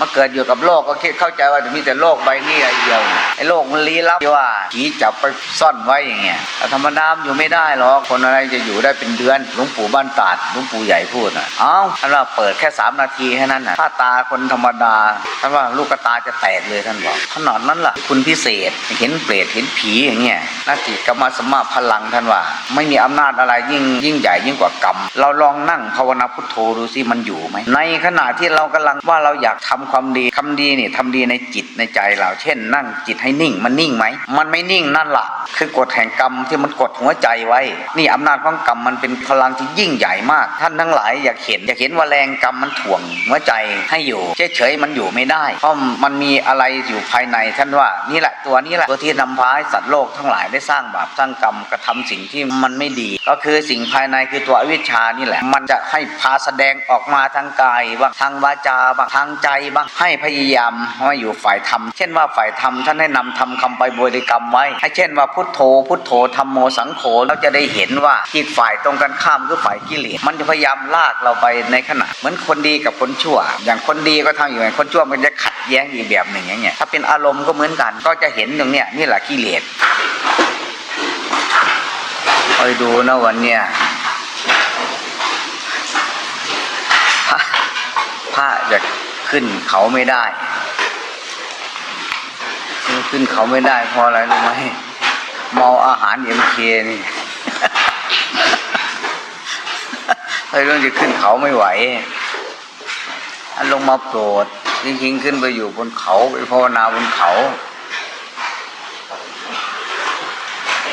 มาเกิดอยู่กับโลกก็คิดเข้าใจว่าจะมีแต่โลกใบนี้อะไรเดียวไอ้โลกมันลี้ลับที่ว่าผีจับไปซ่อนไว้อย่างเงี้ยแต่ธรรมดามอยู่ไม่ได้หรอกคนอะไรจะอยู่ได้เป็นเดือนหลวงปู่บ้านตาดหลวงปู่ใหญ่พูดอะเอ้าท่านว่าเปิดแค่สามนาทีแค่นั้นน่ะถ้าตาคนธรรมดาท่านว่าลูกตาจะแตกเลยท่านบอกขนาดนั้นล่ะคุณพิเศษเห็นเปรตเห็นผีอย่างเงี้ยนาจิกรรมสมาพลังท่านว่า ไม่มีอำนาจอะไรยิ่งยิ่งใหญ่ยิ่งกว่ากรรม เราลองนั่งภาวนาพุทโธดูสิมันอยู่ไหมในขณะที่เรากำลังว่าเราอยากทำความดีคำดีนี่ทำดีในจิตในใจเราเช่น นั่งจิตให้นิ่ง มันนิ่งไหมมันไม่นิ่งนั่นล่ะ คือกฎแห่งกรรมที่มันกดหัวใจไว้ นี่อำนาจของกรรมมันเป็นพลังที่ยิ่งใหญ่มาก ท่านทั้งหลายอยากเห็นอยากเห็นว่าแรงกรรมมันถ่วงหัวใจให้อยู่เฉยๆมันอยู่ไม่ได้ เพราะมันมีอะไรอยู่ภายในท่านว่านี่แหละตัวนี้แหละตัวที่นำพาให้สัตว์โลกทั้งหลายได้สร้างบาปสร้างกรรมกระทำสิ่งที่มันไม่ดี ก็คือสิ่งภายในคือตัวอวิชชานี่แหละ มันจะให้พาแสดงออกมาทางกายบ้างทางวาจาบ้างทางใจบ้าง ให้พยายามให้อยู่ฝ่ายธรรม เช่นว่าฝ่ายธรรมท่านให้นำทำคำไปบริกรรมไว้ ให้เช่นว่าพุทโธ พุทโธธรรมโมสังโฆเราจะได้เห็นว่าจิตฝ่ายตรงกันข้ามคือฝ่ายกิเลสมันจะพยายามลากเราไปในขณะ เหมือนคนดีกับคนชั่ว อย่างคนดีก็ทำอยู่อย่างคนชั่วมันจะขัดแย้งอีกแบบหนึ่งอย่างเงี้ยถ้าเป็นอารมณ์ก็เหมือนกัน ก็จะเห็นตรงเนี้ยนี่แหละกิเลสคอยดูนะวันเนี้ยพระพระจะ ขึ้นเขาไม่ได้ ขึ้นเขาไม่ได้เพราะอะไรรู้ไหมเมาอาหารเอ็มเคนี่ไอ้เรื่องจะขึ้นเขาไม่ไหวอันลงมาโปรดจริงๆขึ้นไปอยู่บนเขาไปภาวนาบนเขา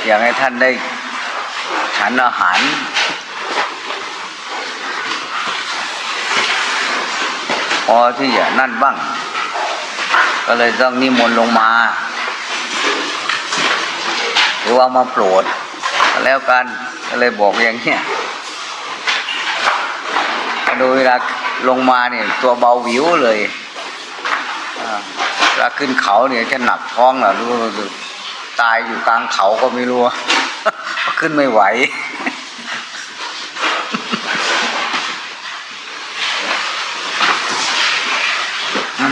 อยากให้ท่านได้ฉันอาหาร พอที่จะนั่นบ้าง ก็เลยต้องนิมนต์ลงมา หรือว่ามาโปรดแล้วกันก็เลยบอกอย่างเนี้ยโดยเวลาลงมาเนี่ยตัวเบาวิวเลยเวลาขึ้นเขาเนี่ยจะหนักท้องเหรอรู้ตายอยู่กลางเขาก็ไม่รู้ขึ้นไม่ไหว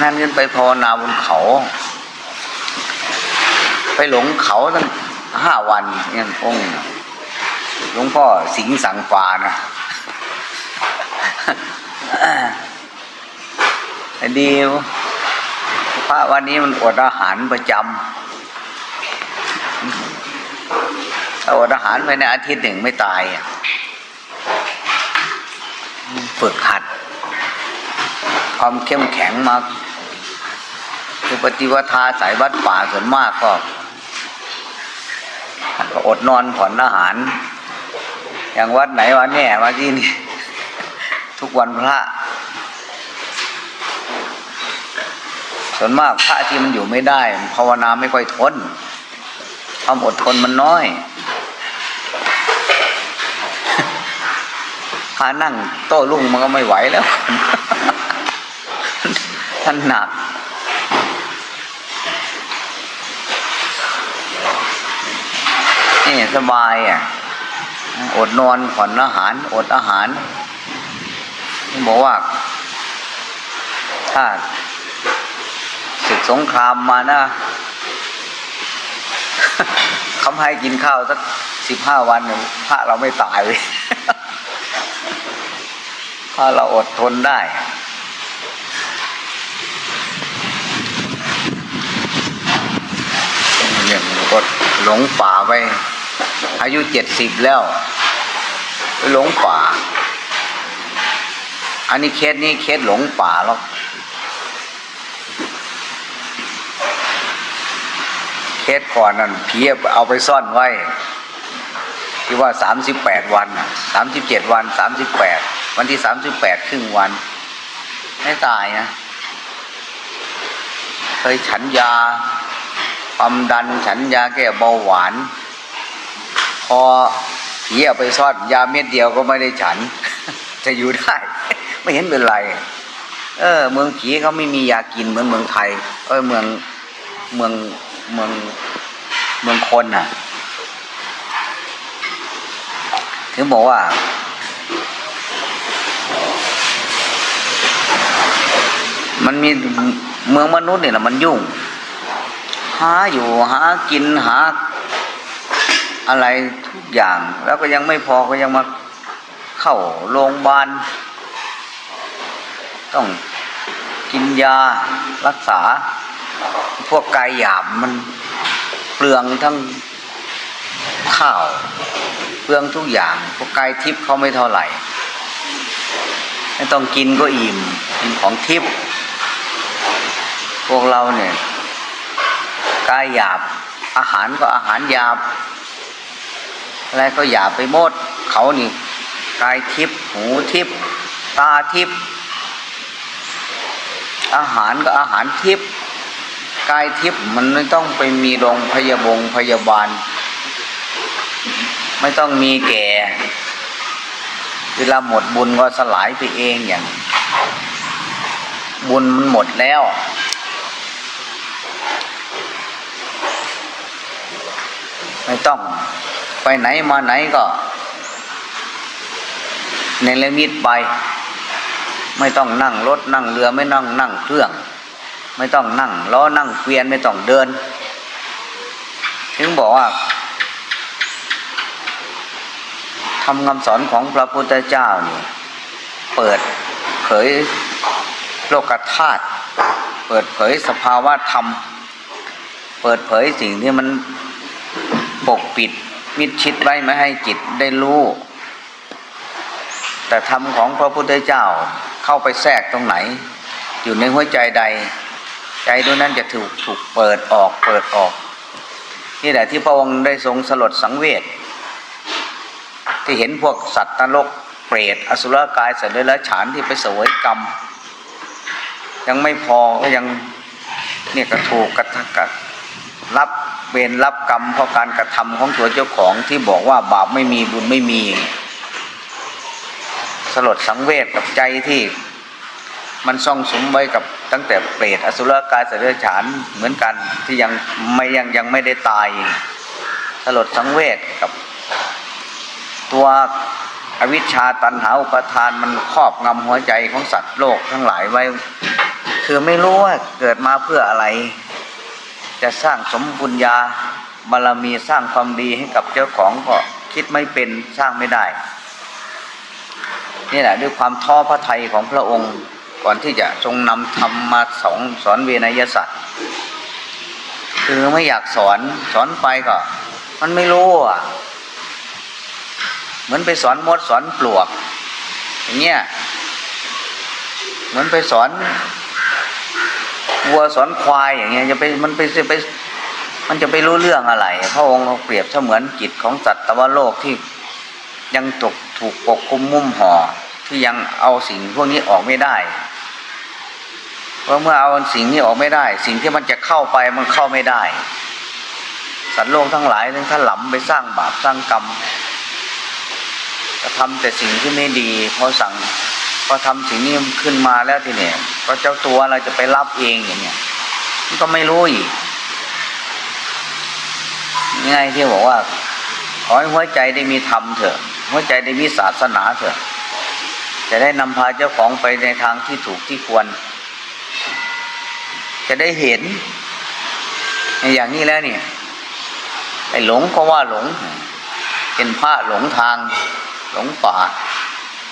นั่นขึ้นไปภาวนาบนเขา ไปหลงเขาตั้งห้าวันเนี่ยองค์หลวงพ่อสิงสังฟานะดีพระวันนี้มันอดอาหารประจำถ้าอดอาหารไปในอาทิตย์หนึ่งไม่ตายฝึกหัดความเข้มแข็งมา คือปฏิวัติสายวัดป่าส่วนมากก็ก็อดนอนผ่อนอาหาร อย่างวัดไหนวันแน่มาที่นี่ ทุกวันพระ ส่วนมากพระที่มันอยู่ไม่ได้ภาวนาไม่ค่อยทนความอดทนมันน้อยพานั่งโต้รุ่งมันก็ไม่ไหวแล้ว ท่านหนัก นี่สบายอะ อดนอนผ่อนอาหาร อดอาหารบอกว่า ถ้าศึกสงครามมานะเขาให้กินข้าวสักสิบห้าวันพระเราไม่ตายเลยถ้าเราอดทนได้เนี่ยก็หลงป่าไป อายุเจ็ดสิบแล้วหลงป่า อันนี้เคสนี้เคสหลงป่าแล้วเคสก่อนนั่นผีเอาไปซ่อนไว้ ที่ว่าสามสิบแปดวันสามสิบเจ็ดวันสามสิบแปดวันที่สามสิบแปดครึ่งวัน ไม่ตายนะเคยฉันยาความดันฉันยาแก้เบาหวาน อผีเอาไปซ่อนยาเม็ดเดียวก็ไม่ได้ฉัน จะอยู่ได้ ไม่เห็นเป็นไร เออ เมืองผีเขาไม่มียากินเหมือนเมืองไทย เออเมืองเมืองเมืองเมืองคนน่ะ ถึงบอกว่ามมันมีเมืองมนุษย์เนี่ยนะมันยุ่ง หาอยู่หากินหา อะไรทุกอย่างแล้วก็ยังไม่พอก็ยังมาเข้าโรงพยาบาลต้องกินยารักษา พวกกายหยาบมันเปลืองทั้งข้าว เปลืองทุกอย่าง พวกกายทิพย์เขาไม่เท่าไหร่ ไม่ต้องกินก็อิ่มกินของทิพย์พวกเราเนี่ยกายหยาบอาหารก็อาหารหยาบ อะไรก็หยาไปหมดเขานี่กายทิพย์หูทิพย์ตาทิพย์อาหารก็อาหารทิพย์กายทิพย์มันไม่ต้องไปมีโรงพยาบงพยาบาล ไม่ต้องมีแก่ เวลาหมดบุญก็สลายไปเองอย่าง บุญมันหมดแล้วไม่ต้อง ไปไหนมาไหนก็ในละมิตไป ไม่ต้องนั่งรถนั่งเรือไม่นั่งนั่งเครื่อง ไม่ต้องนั่งล้อนั่งเกวียนไม่ต้องเดิน ถึงบอกว่าทำคำสอนของพระพุทธเจ้าเนี่ยเปิดเผยโลกธาตุเปิดเผยสภาวะธรรม เปิดเผยสิ่งที่มันปกปิด มิดชิดไว้ไม่ให้จิตได้รู้ แต่ธรรมของพระพุทธเจ้าเข้าไปแทรกตรงไหน อยู่ในหัวใจใด ใจดวงนั้นจะถูกถูกเปิดออกเปิดออก นี่แหละที่พระองค์ได้ทรงสลดสังเวชที่เห็นพวกสัตว์นรกเปรตอสุรกายสัตว์เดรัจฉานที่ไปเสวยกรรม ยังไม่พอก็ยังเนี่ยกระถูกกระทกะรับ เวรรับกรรมเพราะการกระทำของตัวเจ้าของที่บอกว่าบาปไม่มีบุญไม่มี สลดสังเวชกับใจที่มันซ่องสมไว้กับตั้งแต่เปรตอสุรกายสัตว์เดรัจฉานเหมือนกันที่ยังไม่ยังยังไม่ได้ตาย สลดสังเวชกับ ตัวอวิชชาตันหาอุปทานมันครอบงำหัวใจของสัตว์โลกทั้งหลายไว้ คือไม่รู้ว่าเกิดมาเพื่ออะไร จะสร้างสมบุญญาบารมีสร้างความดีให้กับเจ้าของก็คิดไม่เป็นสร้างไม่ได้นี่แหละด้วยความท้อพระทัยของพระองค์ก่อนที่จะทรงนำธรรมมาสอนสอนเวนยสัตว์คือไม่อยากสอนสอนไปก็ มันไม่รู้อะ เหมือนไปสอนมดสอนปลวก อย่างเงี้ยเหมือนไปสอน วัวสอนควายอย่างเงี้ยจะไปมันไปจะไปมันจะไปรู้เรื่องอะไร พระองค์เปรียบเสมือนจิตของสัตว์ตวโลกที่ยังตกถูกปกคลุมมุ่มห่อที่ยังเอาสิ่งพวกนี้ออกไม่ได้ เพราะเมื่อเอาสิ่งนี้ออกไม่ได้ สิ่งที่มันจะเข้าไปมันเข้าไม่ได้ สัตว์โลกทั้งหลายทั้งท่าหลำไปสร้างบาปสร้างกรรมก็ทำแต่สิ่งที่ไม่ดีพอสั่ง พอทำสิ่งนี้ขึ้นมาแล้วทีเนี่ยก็เจ้าตัวเราจะไปรับเองอย่างเงี้ยมันก็ไม่รู้อีกง่ายที่บอกว่า ขอให้หัวใจได้มีธรรมเถอะ หัวใจได้มีศาสนาเถอะ จะได้นำพาเจ้าของไปในทางที่ถูกที่ควร จะได้เห็น อย่างนี้แล้วเนี่ยไอ้หลงก็ว่าหลงเป็นพระหลงทาง หลงป่า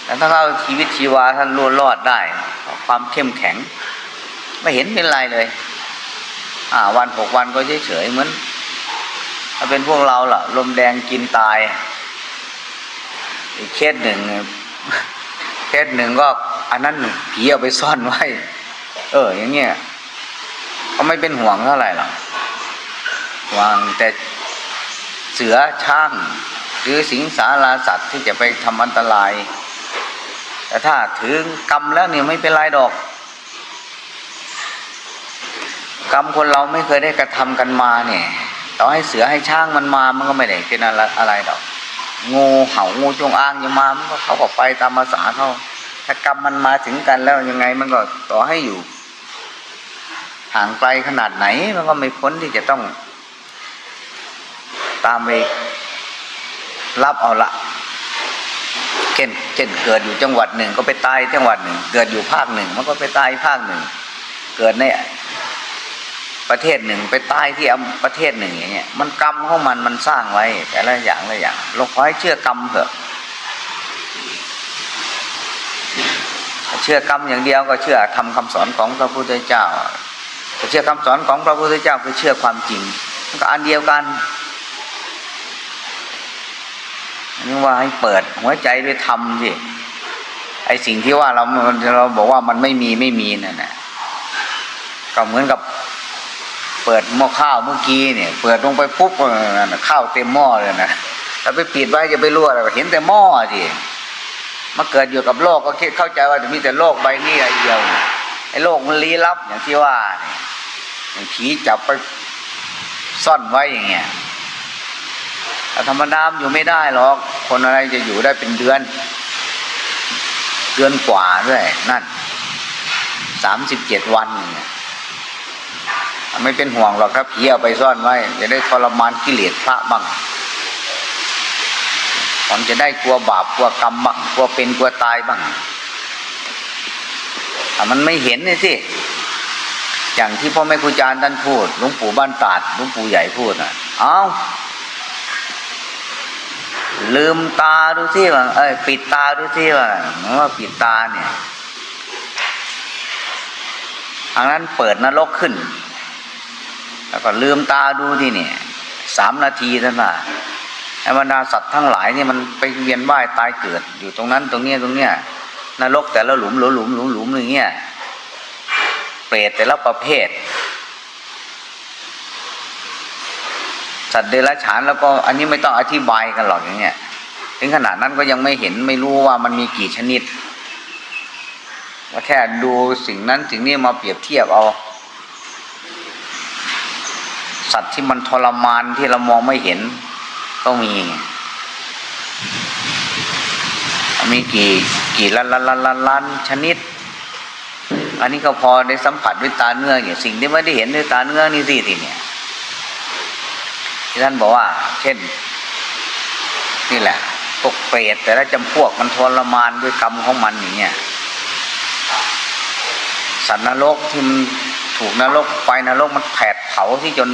แต่ถ้าเราชีวิตชีวาท่านรอดรอดได้ ความเข้มแข็ง ไม่เห็นเป็นไรเลย อ่า วันหกวันก็เฉยเฉยเหมือน ถ้าเป็นพวกเราล่ะ ลมแดงกินตาย อีกเคสหนึ่งเคสหนึ่งก็ อันนั้นผีเอาไปซ่อนไว้ เออ อย่างเงี้ยก็ไม่เป็นห่วงเท่าไหร่หรอกวางแต่เสือช่าง หรือสิงสาราสัตว์ที่จะไปทำอันตราย แต่ถ้าถือกรรมแล้วเนี่ยไม่เป็นไรดอก กรรมคนเราไม่เคยได้กระทำกันมาเนี่ยต่อให้เสือให้ช่างมันมามันก็ไม่ได้เป็นอะไรอะไรดอกงูเห่างูจงอางยังมามันก็เขาก็ไปตามภาษาเขาถ้ากรรมมันมาถึงกันแล้วยังไงมันก็ต่อให้อยู่ ห่างไกลขนาดไหนมันก็ไม่พ้นที่จะต้อง ตามไปรับเอาละ เช่น เช่น เกิดอยู่จังหวัดหนึ่งก็ไปตายจังหวัดหนึ่ง เกิดอยู่ภาคหนึ่ง มันก็ไปตายภาคหนึ่ง เกิดในประเทศหนึ่งไปตายที่อำประเทศหนึ่งอย่างเงี้ย มันกรรมของมันมันสร้างไว้ แต่ละอย่างละอย่างเราขอให้เชื่อกรรมเถอะเชื่อกรรมอย่างเดียวก็เชื่อทำคำสอนของพระพุทธเจ้าเชื่อคำสอนของพระพุทธเจ้าคือเชื่อความจริงก็อันเดียวกัน นี่ว่าให้เปิดหัวใจด้วยธรรมสิไอสิ่งที่ว่าเราเราบอกว่ามันไม่มีไม่มีนั่นแหละก็เหมือนกับเปิดหม้อข้าวเมื่อกี้เนี่ย เปิดลงไปปุ๊บข้าวเต็มหม้อเลยนะแล้วไปปิดไว้จะไปรั่วอะไรเห็นแต่หม้อสิมาเกิดอยู่กับโลกก็คิดเข้าใจว่าจะมีแต่โลกใบนี้ใบเดียวไอ้โลกมันลี้ลับอย่างที่ว่าเนี่ยอย่างผีจับไปซ่อนไว้อย่างเงี้ย แต่ธรรมดามอยู่ไม่ได้หรอก คนอะไรจะอยู่ได้เป็นเดือน เดือนกว่าด้วยนั่นสามสิบเจ็ดวันเนี่ยไม่เป็นห่วงหรอกครับผีเอาไปซ่อนไว้จะได้ทรมานกิเลสพระบ้างผมจะได้กลัวบาปกลัวกรรมบ้างกลัวเป็นกลัวตายบ้างแต่มันไม่เห็นนี่สิอย่างที่พ่อแม่ครูอาจารย์ท่านพูดหลวงปู่บ้านตาดหลวงปู่ใหญ่พูดอะเอา ลืมตาดูสิว่าเอ้ยปิดตาดูสิว่าว่าปิดตาเนี่ยอันนั้นเปิดนรกขึ้น แล้วก็ลืมตาดูที่เนี่ยสามนาทีเท่านั้นไอ้บรรดาสัตว์ทั้งหลายนี่มันไปเวียนว่ายตายเกิด อยู่ตรงนั้นตรงเนี้ยตรงเนี้ยนรกแต่ละหลุมหลุมหลุมหลุมหลุมอย่างเงี้ยเปรตแต่ละประเภท สัตว์เดรัจฉานแล้วก็อันนี้ไม่ต้องอธิบายกันหรอกอย่างเงี้ยถึงขนาดนั้นก็ยังไม่เห็นไม่รู้ว่ามันมีกี่ชนิดว่าแค่ดูสิ่งนั้นสิ่งนี้มาเปรียบเทียบเอา สัตว์ที่มันทรมานที่เรามองไม่เห็นก็มี มีกี่กี่ล้านล้านล้านล้านล้านชนิด อันนี้ก็พอได้สัมผัสด้วยตาเนื้ออย่างสิ่งที่ไม่ได้เห็นด้วยตาเนื้อนี่สิทีเนี่ย ที่ท่านบอกว่า เช่น นี่แหละพวกเปรตแต่ละจำพวกมันทรมานด้วยกรรมของมันอย่างเงี้ยสัตว์นรกที่มันถูกนรกไฟนรกมันแผดเผาที่จน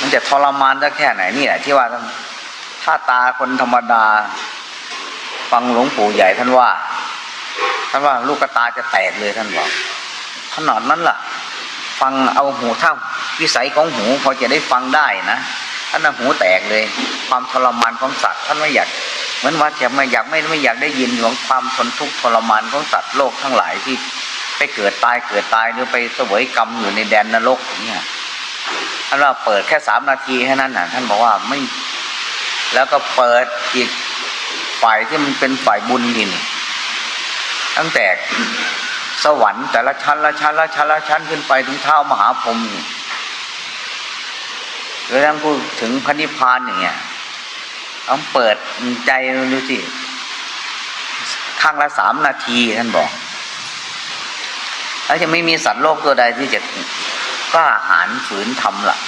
มันจะทรมานสักแค่ไหนนี่แหละที่ว่าท่านถ้าตาคนธรรมดา ฟังหลวงปู่ใหญ่ท่านว่าท่านว่าลูกตาจะแตกเลยท่านบอกขนาดนั้นล่ะ ฟังเอาหูเท่าวิสัยของหูพอจะได้ฟังได้นะท่านหูแตกเลย ความทรมานของสัตว์ท่านไม่อยากเหมือนว่าจะไม่อยากไม่ไม่อยากได้ยินของความทนทุกข์ทรมานของสัตว์โลกทั้งหลายที่ไปเกิดตายเกิดตายหรือไปเสวยกรรมอยู่ในแดนนรกอย่างเนี่ยท่านว่าเปิดแค่สามนาทีแค่นั้นนะท่านบอกว่าไม่ แล้วก็เปิดอีกฝ่ายที่มันเป็นฝ่ายบุญนี่นี่ตั้งแต่ สวรรค์แต่ละชั้นละชั้นละชั้นละชั้นขึ้นไปถึงเท้ามหาพรหมนี่หรือทั้งพูดถึงพระนิพพานอย่างเงี้ยต้องเปิดใจดูสิข้างละสามนาทีท่านบอกแล้วจะไม่มีสัตว์โลกตัวใดที่จะกล้าหาญฝืนทำล่ะ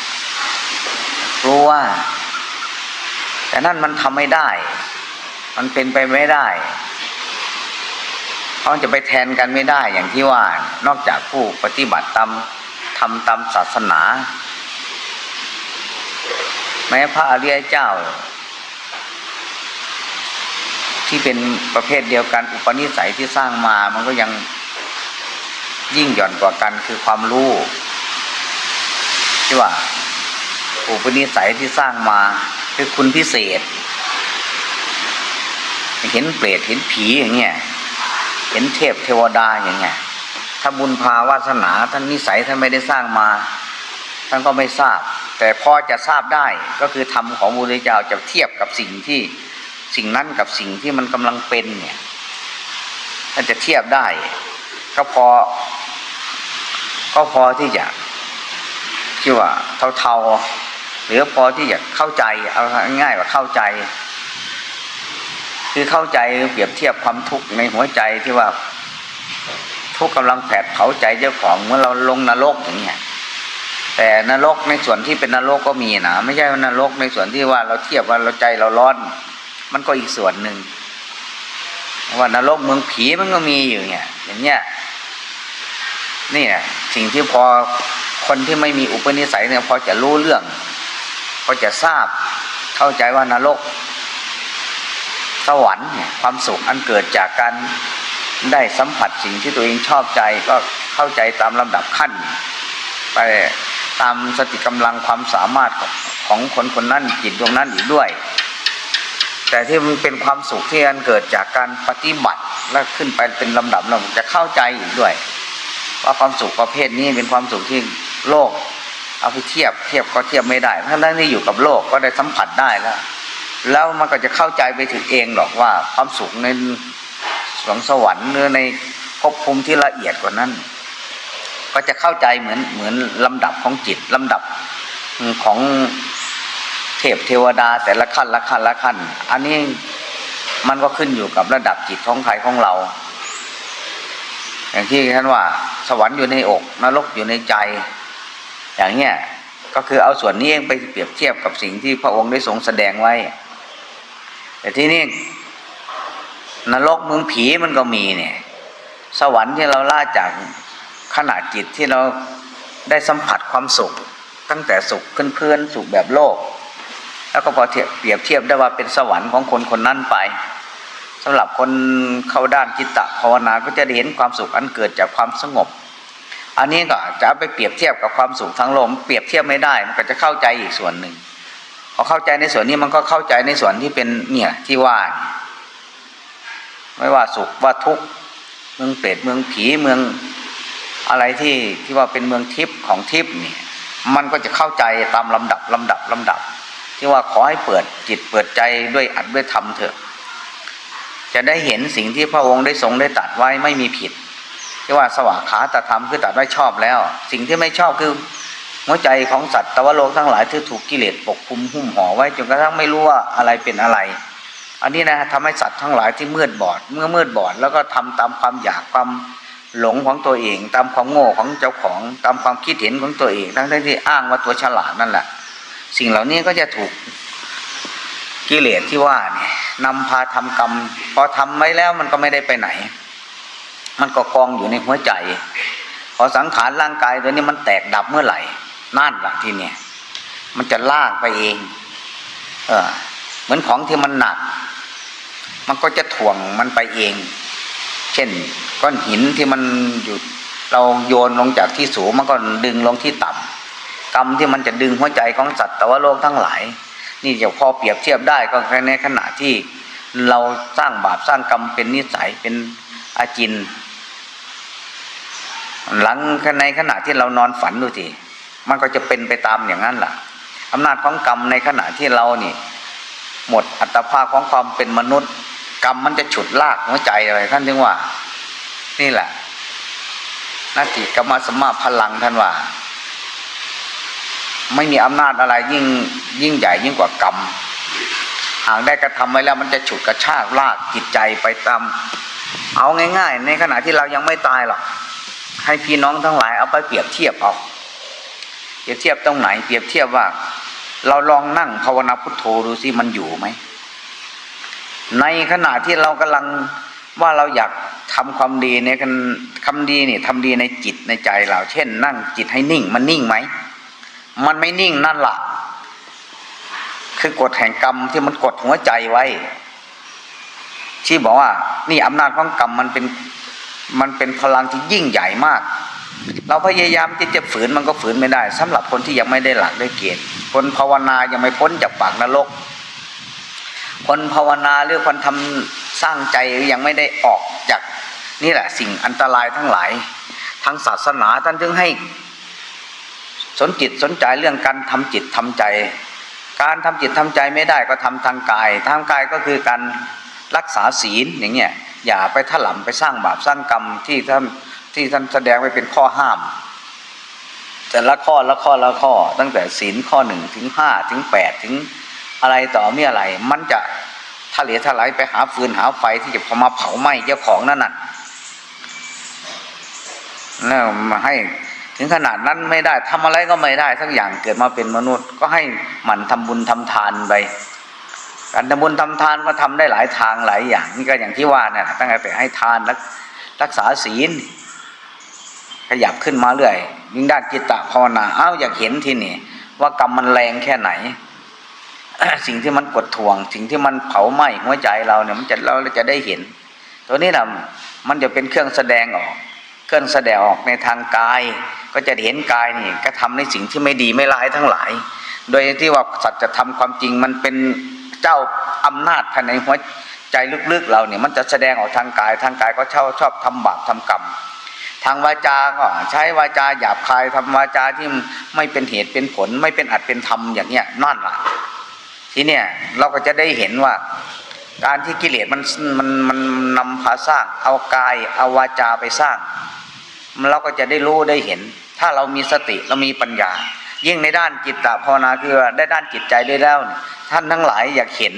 รู้ว่าแต่นั่นมันทำไม่ได้ มันเป็นไปไม่ได้ เขาจะไปแทนกันไม่ได้อย่างที่ว่านอกจากผู้ปฏิบัติตามทำตามศาสนา แม้พระอริยเจ้า ที่เป็นประเภทเดียวกันอุปนิสัยที่สร้างมามันก็ยังยิ่งหย่อนกว่ากันคือความรู้ที่ว่าอุปนิสัยที่สร้างมาคือคุณพิเศษ เห็นเปรตเห็นผีอย่างเงี้ย เห็นเทพเทวดาอย่างเงี้ยถ้าบุญพาวาสนาท่านนิสัยท่านไม่ได้สร้างมา ท่านก็ไม่ทราบ แต่พอจะทราบได้ก็คือธรรมของพระพุทธเจ้าจะเทียบกับสิ่งที่สิ่งนั้นกับสิ่งที่มันกำลังเป็นเนี่ยท่านจะเทียบได้ ก็พอ ก็พอที่จะที่ว่าเท่าๆหรือพอที่จะเข้าใจเอาง่ายว่าเข้าใจ คือเข้าใจเปรียบเทียบความทุกข์ในหัวใจที่ว่า ทุกข์กำลังแผดเผาใจเจ้าของเมื่อเราลงนรกอย่างเงี้ยแต่นรกในส่วนที่เป็นนรกก็มีนะไม่ใช่ว่านรกในส่วนที่ว่าเราเทียบว่าเราใจเราร้อน มันก็อีกส่วนหนึ่งว่านรกเมืองผีมันก็มีอยู่เนี่ยอย่างเงี้ยนี่แหละสิ่งที่พอคนที่ไม่มีอุปนิสัยเนี่ยพอจะรู้เรื่องพอจะทราบเข้าใจว่านรก สวรรค์ความสุขอันเกิดจากการได้สัมผัสสิ่งที่ตัวเองชอบใจก็เข้าใจตามลำดับขั้น ไปตามสติกำลังความสามารถของคนคนนั้นจิตดวงนั้นอีกด้วย แต่ที่มันเป็นความสุขที่อันเกิดจากการปฏิบัติและขึ้นไปเป็นลำดับเราจะเข้าใจอีกด้วย ว่าความสุขประเภทนี้เป็นความสุขที่โลก เอาไปเทียบเทียบก็เทียบไม่ได้ทั้งนั้นที่อยู่กับโลกก็ได้สัมผัสได้แล้ว แล้วมันก็จะเข้าใจไปถึงเองหรอกว่าความสุขในสวงสวรรค์หรือในภพภูมิที่ละเอียดกว่านั้น ก็จะเข้าใจเหมือนเหมือนลำดับของจิตลำดับของเทพเทวดาแต่ละขั้นละขั้นละขั้น อันนี้มันก็ขึ้นอยู่กับระดับจิตของใครของเรา อย่างที่ท่านว่า สวรรค์อยู่ในอกนรกอยู่ในใจ อย่างเนี้ยก็คือเอาส่วนนี้เองไปเปรียบเทียบกับสิ่งที่พระองค์ได้ทรงแสดงไว้ แต่ที่นี่นรกเมืองผีมันก็มีเนี่ย สวรรค์ที่เราล่าจากขณะจิตที่เราได้สัมผัสความสุข ตั้งแต่สุขขึ้นเพื่อนสุขแบบโลก แล้วก็พอเทียบเปรียบเทียบได้ว่าเป็นสวรรค์ของคนคนนั้นไปสำหรับคนเข้าด้านจิตตภาวนาก็จะเห็นความสุขอันเกิดจากความสงบ อันนี้ก็จะเอาไปเปรียบเทียบกับความสุขทั้งโลกเปรียบเทียบไม่ได้มันก็จะเข้าใจอีกส่วนหนึ่ง พอเข้าใจในส่วนนี้มันก็เข้าใจในส่วนที่เป็นเนี่ยที่ว่า ไม่ว่าสุขว่าทุกข์เมืองเปรตเมืองผีเมืองอะไรที่ที่ว่าเป็นเมืองทิพย์ของทิพย์เนี่ยมันก็จะเข้าใจตามลำดับลำดับลำดับ ที่ว่าขอให้เปิดจิตเปิดใจด้วยอัดด้วยธรรมเถอะ จะได้เห็นสิ่งที่พระองค์ได้ทรงได้ตัดไว้ไม่มีผิดที่ว่าสวาขาตธรรมคือตัดไว้ชอบแล้ว สิ่งที่ไม่ชอบคือ หัวใจของสัตว์ตวโลกทั้งหลายที่ถูกกิเลสปกคลุมหุ้มห่อไว้จนกระทั่งไม่รู้ว่าอะไรเป็นอะไร อันนี้นะทำให้สัตว์ทั้งหลายที่มืดบอด เมื่อมืดบอดแล้วก็ทำตามความอยากความหลงของตัวเอง ตามความโง่ของเจ้าของตามความคิดเห็นของตัวเอง ทั้งที่อ้างว่าตัวฉลาดนั่นแหละ สิ่งเหล่านี้ก็จะถูกกิเลสที่ว่าเนี่ยนำพาทำกรรม พอทำไว้แล้วมันก็ไม่ได้ไปไหน มันก็กองอยู่ในหัวใจ พอสังขารร่างกายตัวนี้มันแตกดับเมื่อไหร่ นั่นหละที่เนี่ย มันจะลากไปเอง เออ เหมือนของที่มันหนัก มันก็จะถ่วงมันไปเอง เช่น ก้อนหินที่มันอยู่เราโยนลงจากที่สูงมันก็ดึงลงที่ต่ำกรรมที่มันจะดึงหัวใจของสัตว์แต่ว่าโลกทั้งหลาย นี่จะพอเปรียบเทียบได้ก็ในขณะที่เราสร้างบาปสร้างกรรมเป็นนิสัยเป็นอาจิน หลังในขณะที่เรานอนฝันดูที มันก็จะเป็นไปตามอย่างนั้นแหละอำนาจของกรรมในขณะที่เรานี่ หมดอัตภาพของความเป็นมนุษย์ กรรมมันจะฉุดลากหัวใจอะไรท่านถึงว่า นี่แหละนาทีกรรมสมมาพลังท่านว่า ไม่มีอำนาจอะไรยิ่งยิ่งใหญ่ยิ่งกว่ากรรมหากได้กระทำไว้แล้วมันจะฉุดกระชากลากจิตใจไปตาม เอาง่าย ๆ ในขณะที่เรายังไม่ตายหรอกให้พี่น้องทั้งหลายเอาไปเปรียบเทียบเอา เปรียบเทียบตรงไหน เปรียบเทียบว่า เราลองนั่งภาวนาพุทโธดูสิมันอยู่ไหมในขณะที่เรากำลังว่าเราอยากทำความดีในคำดีเนี่ยทำดีในจิตในใจเรา เช่น นั่งจิตให้นิ่ง มันนิ่งไหมมันไม่นิ่งนั่นละ่ะ คือกฎแห่งกรรมที่มันกดหัวใจไว้ ที่บอกว่า นี่อำนาจของกรรมมันเป็นมันเป็นพลังที่ยิ่งใหญ่มาก เราพยายามที่จะฝืนมันก็ฝืนไม่ได้สำหรับคนที่ยังไม่ได้หลักได้เกณฑ์คนภาวนายังไม่พ้นจากปากนรก คนภาวนาหรือคนทำสร้างใจยังไม่ได้ออกจากนี่แหละ สิ่งอันตรายทั้งหลายทางศาสนาท่านจึงให้ สนจิตสนใจเรื่องการทำจิตทำใจ การทำจิตทำใจไม่ได้ก็ทำทางกายทางกายก็คือการรักษาศีลอย่างเงี้ยอย่าไปถลำไปสร้างบาปสร้างกรรมที่ท่าน ที่ท่านแสดงไว้เป็นข้อห้าม แต่ละข้อละข้อละข้อ ตั้งแต่ศีลข้อหนึ่งถึงห้าถึงแปดถึงอะไรต่อมีอะไร มันจะทะเลทลายไปหาฟืนหาไฟที่จะพอมาเผาไหม้เจ้าของนั่นน่ะแล้วมาให้ถึงขนาดนั้นไม่ได้ทำอะไรก็ไม่ได้ทั้งอย่างเกิดมาเป็นมนุษย์ ก็ให้หมั่นทำบุญทำทานไปการทำบุญทำทานก็ทำได้หลายทางหลายอย่างนี่ก็อย่างที่ว่าเนี่ยตั้งแต่ให้ทานรักษาศีล ขยับขึ้นมาเรื่อยยิ่งด้านจิตตภาวนาเอ้าอยากเห็นที่นี่ว่ากรรมมันแรงแค่ไหน สิ่งที่มันกดท่วง สิ่งที่มันเผาไหม้หัวใจเราเนี่ยมันจะเราจะได้เห็น ตัวนี้นะมันจะเป็นเครื่องแสดงออก เครื่องแสดงออกในทางกาย ก็จะเห็นกายนี่ก็ทำในสิ่งที่ไม่ดีไม่ร้ายทั้งหลาย โดยที่ว่าสัจธรรมความจริงมันเป็นเจ้าอำนาจภายในหัวใจลึกๆเราเนี่ยมันจะแสดงออกทางกายทางกายก็ชอบชอบทำบาปทำกรรม ทางวาจาก็ใช้วาจาหยาบคายทำวาจาที่ไม่เป็นเหตุเป็นผล ไม่เป็นอัดเป็นธรรมอย่างเนี้ยนั่นละทีเนี้ยเราก็จะได้เห็นว่า การที่กิเลสมันมันมันนำพาสร้าง เอากายเอาวาจาไปสร้าง เราก็จะได้รู้ได้เห็น ถ้าเรามีสติเรามีปัญญา ยิ่งในด้านจิตตภาวนาคือได้ด้านจิตใจด้วยแล้วท่านทั้งหลายอยากเห็น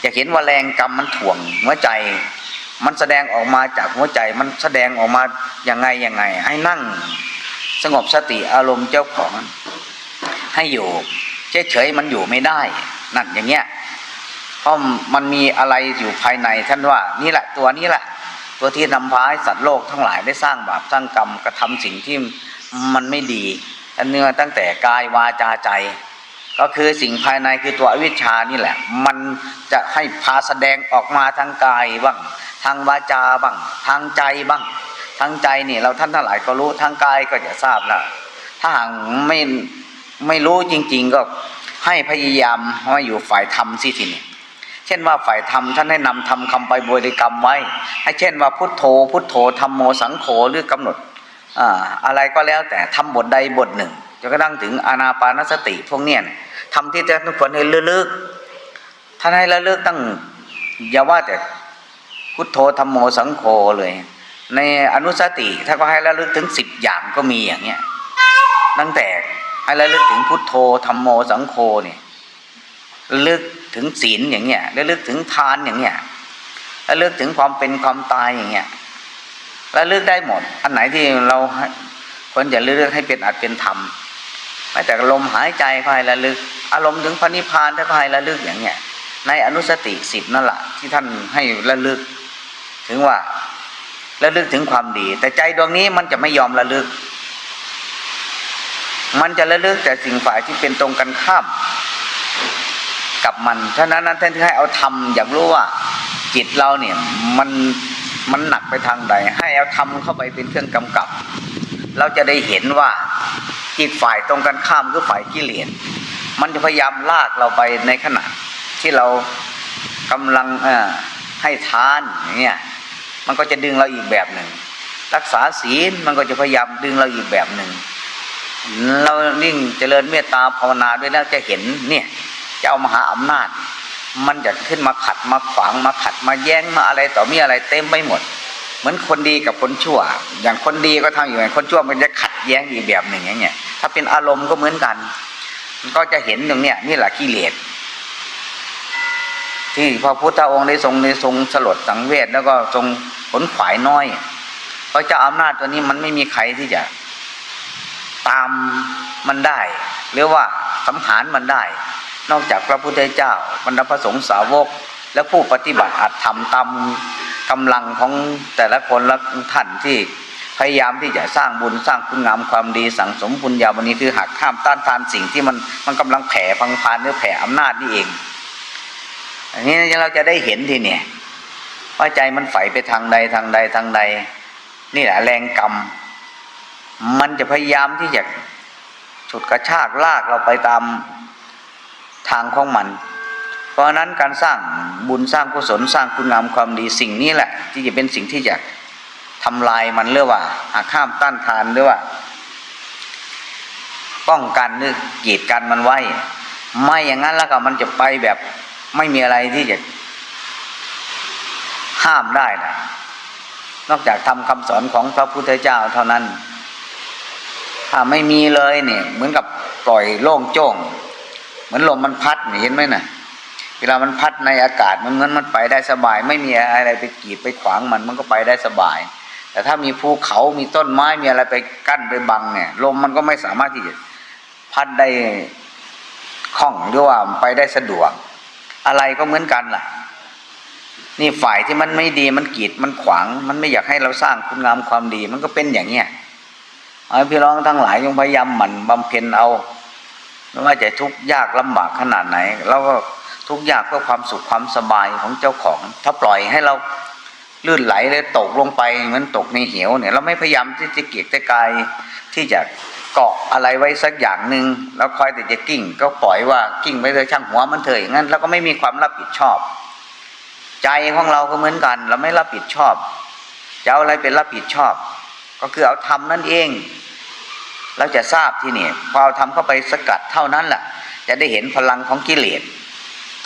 อยากเห็นว่าแรงกรรมมันถ่วงหัวใจ มันแสดงออกมาจากหัวใจมันแสดงออกมาอย่างไงอยังไง ให้นั่งสงบสติอารมณ์เจ้าของ ให้อยู่เฉยๆมันอยู่ไม่ได้นั่นอย่างเงี้ยเพราะมันมีอะไรอยู่ภายในท่านว่านี่แหละตัวนี้แหละ ตัวที่นำพาให้สัตว์โลกทั้งหลายได้สร้างบาปสร้างกรรมกระทำสิ่งที่มันไม่ดีอันเนื้อตั้งแต่กายวาจาใจ ก็คือสิ่งภายในคือตัวอวิชชานี่แหละ มันจะให้พาแสดงออกมาทางกายบ้าง ทางวาจาบ้าง ทางใจบ้าง ทางใจนี่เราท่านทั้งหลายก็รู้ทางกายก็จะทราบแล้วถ้าหากไม่ไม่รู้จริง ๆ ก็ให้พยายามมาอยู่ฝ่ายธรรมสิทีนี้เช่นว่าฝ่ายธรรมท่านให้นำทำคำไปบริกรรมไว้ ให้เช่นว่าพุทโธ พุทโธธรรมโมสังโฆหรือกำหนดอ่าอะไรก็แล้วแต่ทำบทใดบทหนึ่งจนกระทั่งถึงอานาปานสติพวกเนี้ยทำที่จะทุกคนให้ลึกท่านให้ระลึกตั้งอย่าว่าแต่ พุทโธธรรมโมสังโฆเลย ในอนุสติถ้าก็ให้ระลึกถึงสิบอย่างก็มีอย่างเงี้ยตั้งแต่ให้ระลึกถึงพุทโธธรรมโมสังโฆเนี่ยระลึกถึงศีลอย่างเงี้ยระลึกถึงทานอย่างเงี้ยระลึกถึงความเป็นความตายอย่างเงี้ยระลึกได้หมด อันไหนที่เราควรจะระลึกให้เป็นอัดเป็นธรรมแม้แต่ลมหายใจก็ให้ระลึก อารมณ์ถึงพระนิพพานถ้าก็ให้ระลึกอย่างเงี้ยในอนุสติสิบนั่นแหละที่ท่านให้ระลึก ถึงว่าระลึกถึงความดี แต่ใจดวงนี้มันจะไม่ยอมระลึก มันจะระลึกแต่สิ่งฝ่ายที่เป็นตรงกันข้าม กับมันฉะนั้นนั้นท่านที่ให้เอาทำอยากรู้ว่า จิตเราเนี่ยมันมันหนักไปทางใด ให้เอาทำเข้าไปเป็นเครื่องกำกับ เราจะได้เห็นว่าจิตฝ่ายตรงกันข้ามคือฝ่ายกิเลสมันจะพยายามลากเราไปในขณะที่เรากำลังอให้ทานอย่างเงี้ย มันก็จะดึงเราอีกแบบหนึ่ง รักษาศีลมันก็จะพยายามดึงเราอีกแบบหนึ่ง เรานิ่งเจริญเมตตาภาวนาด้วยแล้วจะเห็นเนี่ยเจ้ามหาอำนาจ มันจะขึ้นมาขัดมาขวางมาขัดมาแย้งมาอะไรต่อมีอะไรเต็มไปหมด เหมือนคนดีกับคนชั่ว อย่างคนดีก็ทำอยู่อย่างคนชั่วมันจะขัดแย้งอีกแบบหนึ่งอย่างเงี้ยถ้าเป็นอารมณ์ก็เหมือนกันมันก็จะเห็นตรงเนี้ยนี่แหละกิเลส ที่พระพุทธองค์ได้ทรงในทรงสลดสังเวชแล้วก็ทรงผลขวายน้อย เพราะเจ้าอำนาจตัวนี้มันไม่มีใครที่จะตามมันได้ หรือว่าสัมหารมันได้ นอกจากพระพุทธเจ้าบรรดาพระสงฆ์สาวก และผู้ปฏิบัติอัตธรรมตามกำลังของแต่ละคนละท่านที่พยายามที่จะสร้างบุญสร้างคุณงามความดีสั่งสมบุญญาวันนี้คือหักข้ามต้านทานสิ่งที่มันมันกำลังแผ่พังพานหรือแผ่อำนาจนี่เอง อันนี้เราจะได้เห็นทีเนี่ยว่าใจมันใฝ่ไปทางใดทางใดทางใด นี่แหละแรงกรรม มันจะพยายามที่จะฉุดกระชากลากเราไปตามทางของมัน เพราะนั้นการสร้างบุญสร้างกุศลสร้างคุณงามความดีสิ่งนี้แหละ ที่จะเป็นสิ่งที่จะทำลายมันหรือว่าหักข้ามต้านทานหรือว่า ป้องกันหรือกีดกันมันไว้ ไม่อย่างนั้นแล้วก็มันจะไปแบบ ไม่มีอะไรที่จะห้ามได้นะนอกจากทำคำสอนของพระพุทธเจ้าเท่านั้น ถ้าไม่มีเลยเนี่ย เหมือนกับปล่อยโล่งโจ้ง เหมือนลมมันพัดเห็นไหมนะ่ะเวลามันพัดในอากาศมันเหมือนมันไปได้สบาย ไม่มีอะไรไปกีดไปขวางมันมันก็ไปได้สบาย แต่ถ้ามีภูเขามีต้นไม้มีอะไรไปกั้นไปบังเนี่ยลมมันก็ไม่สามารถที่จะพัดได้คล่องหรือว่าไปได้สะดวก อะไรก็เหมือนกันล่ะ นี่ฝ่ายที่มันไม่ดีมันกีดมันขวาง มันไม่อยากให้เราสร้างคุณงามความดี มันก็เป็นอย่างเนี้ยเอาพี่น้องทั้งหลายจงพยายามหมั่นบำเพ็ญเอาไม่ว่าจะทุกข์ยากลำบากขนาดไหนเราก็ทุกข์ยากเพื่อความสุขความสบายของเจ้าของ ถ้าปล่อยให้เราลื่นไหลเลยตกลงไปเหมือนตกในเหวเนี่ย เราไม่พยายามที่จะเกียกตะกายที่จะ เกาะอะไรไว้สักอย่างหนึ่งแล้วคอยแต่จะกิ้ง ก็ปล่อยว่ากิ้งไปเลยช่างหัวมันเถอะอย่างนั้นเราก็ไม่มีความรับผิดชอบ ใจของเราก็เหมือนกัน เราไม่รับผิดชอบจะเอาอะไรเป็นรับผิดชอบ ก็คือเอาทำนั่นเอง เราจะทราบที่นี่พอเอาทำเข้าไปสกัดเท่านั้นแหละจะได้เห็นพลังของกิเลส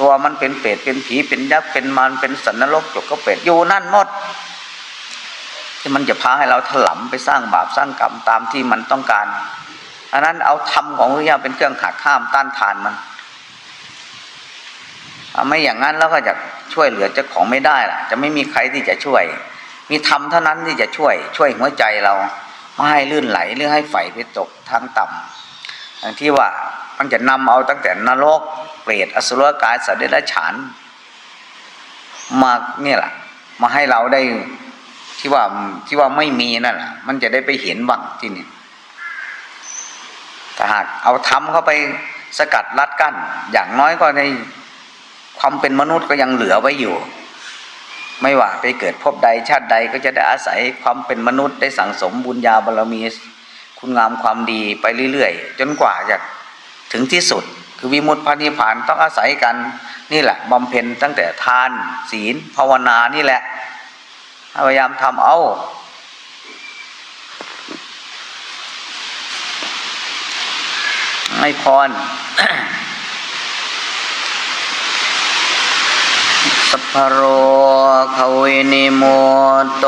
ตัวมันเป็นเปรตเป็นผีเป็นยักษ์เป็นมารเป็นสันนรกจกก็เป็ดอยู่นั่นหมดที่มันจะพาให้เราถลำไปสร้างบาปสร้างกรรมตามที่มันต้องการ อันนั้นเอาธรรมของพระเจ้าเป็นเครื่องหักข้ามต้านทานมันเอาไม่อย่างนั้นแล้วก็จะช่วยเหลือเจ้าของไม่ได้ล่ะ จะไม่มีใครที่จะช่วย มีธรรมเท่านั้นที่จะช่วย ช่วยหัวใจเราไม่ให้ลื่นไหลหรือให้ไฟไปตกทางต่ำอย่างที่ว่ามันจะนำเอาตั้งแต่นรกเปรตอสุรกายสัตว์เดรัจฉานมาเนี่ยแหละมาให้เราได้ที่ว่าที่ว่าไม่มีนั่นแหละมันจะได้ไปเห็นบ้างที่นี่ หากเอาทำเข้าไปสกัดรัดกั้น อย่างน้อยก็ในความเป็นมนุษย์ก็ยังเหลือไว้อยู่ ไม่ว่าไปเกิดพบใดชาติใดก็จะได้อาศัยความเป็นมนุษย์ได้สั่งสมบุญญาบารรมี คุณงามความดีไปเรื่อยๆ จนกว่าจะถึงที่สุด คือวิมุตติพระนิพพานต้องอาศัยกันนี่แหละบำเพ็ญตั้งแต่ทานศีลภาวนานี่แหละพยายามทำเอา ไม่พรสัพพะโรขวินิโมโต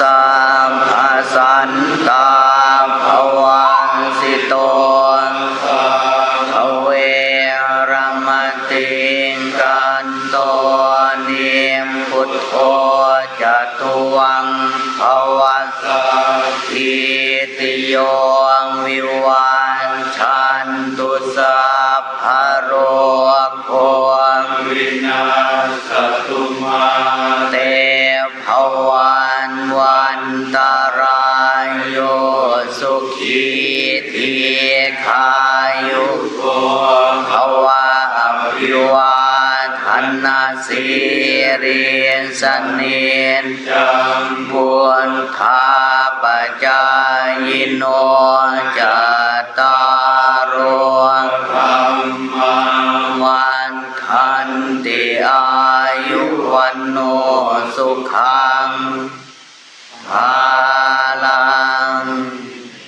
สัพพะสันตาภวันสิโตขเวรมติงกันโตนิมพุทโธจตุวังภวัสอิติโย ญ